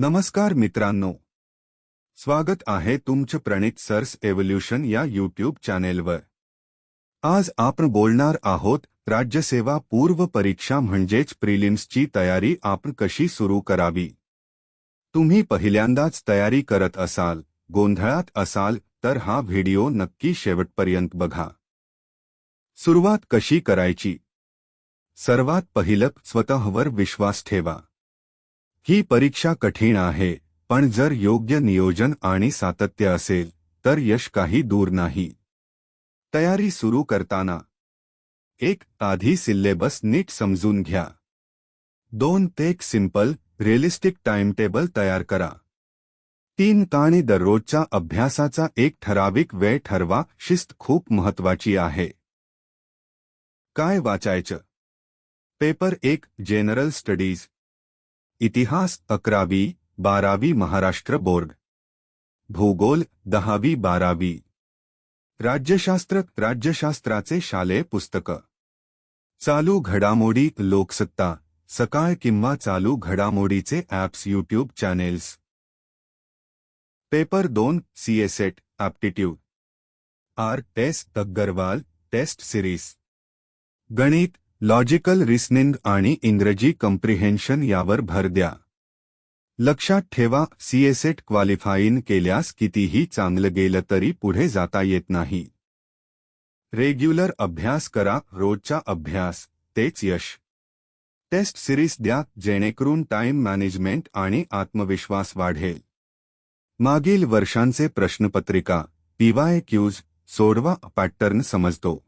नमस्कार मित्रांनो. स्वागत आहे तुमचं प्रणित सर्स एव्होल्युशन या यूट्यूब चॅनेलवर आज आपण बोलणार आहोत राज्यसेवा पूर्व परीक्षा म्हणजेच प्रिलिम्सची तयारी आपण कशी सुरू करावी? तुम्ही पहिल्यांदाच तयारी करत असाल गोंधळात असाल तर हा व्हिडिओ नक्की शेवटपर्यंत बघा. सुरुवात कशी करायची? सर्वात पहिलं स्वतःवर विश्वास ठेवा. ही परीक्षा कठीण आहे, पण जर योग्य नियोजन आणि सातत्य असेल, तर यश काही दूर नाही. तयारी सुरू करताना. एक, आधी सिलेबस नीट समजून घ्या. दोन ते एक सिंपल रिअलिस्टिक टाइमटेबल तयार करा. तीन, ताणी दररोजच्या अभ्यासाचा एक ठराविक वेळ ठरवा, शिस्त खूप महत्वाची आहे. काय वाचायचं? पेपर एक जनरल स्टडीज़ इतिहास अकरावी, बारावी महाराष्ट्र बोर्ड. भूगोल, दहावी, बारावी. राज्यशास्त्र, राज्यशास्त्राचे शालेय पुस्तक. चालू घडामोडी लोकसत्ता. सकाळ किंवा चालू घडामोडीचे ॲप्स, यूट्यूब चॅनेल्स. पेपर दोन, CSAT, aptitude. R, test Aggarwal test series. गणित लॉजिकल रिसनिंग आणि इंग्रजी कम्प्रिहेन्शन यावर भर द्या. लक्षात ठेवा सीएसेट क्वालिफाईन केल्यास कितीही चांगलं गेलं तरी पुढे जाता येत नाही. रेग्युलर अभ्यास करा, रोजचा अभ्यास, तेच यश. टेस्ट सिरीज द्या, जेणेकरून टाइम मॅनेजमेंट आणि आत्मविश्वास वाढेल. मागील वर्षांचे प्रश्नपत्रिका पीवाय क्यूज सोडवा पॅटर्न समजतो.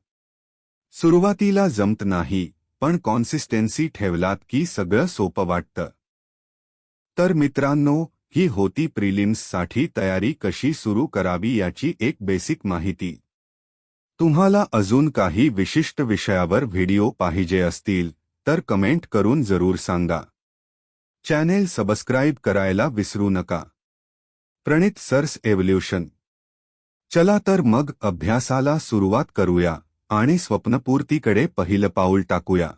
सुरुवातीला जमत नाही पण कॉन्सिस्टन्सी ठेवलात की सगळं सोपं वाटतं. तर मित्रांनो ही होती प्रिलिम्ससाठी तयारी कशी सुरू करावी याची एक बेसिक माहिती. तुम्हाला अजून काही विशिष्ट विषयावर व्हिडिओ पाहिजे असतील तर कमेंट करून जरूर सांगा. चॅनेल सबस्क्राईब करायला विसरू नका. प्रणित सर्स एव्होल्युशन चला तर मग अभ्यासाला सुरुवात करूया. आणि स्वप्नपूर्तीकडे पहिलं पाऊल टाकूया.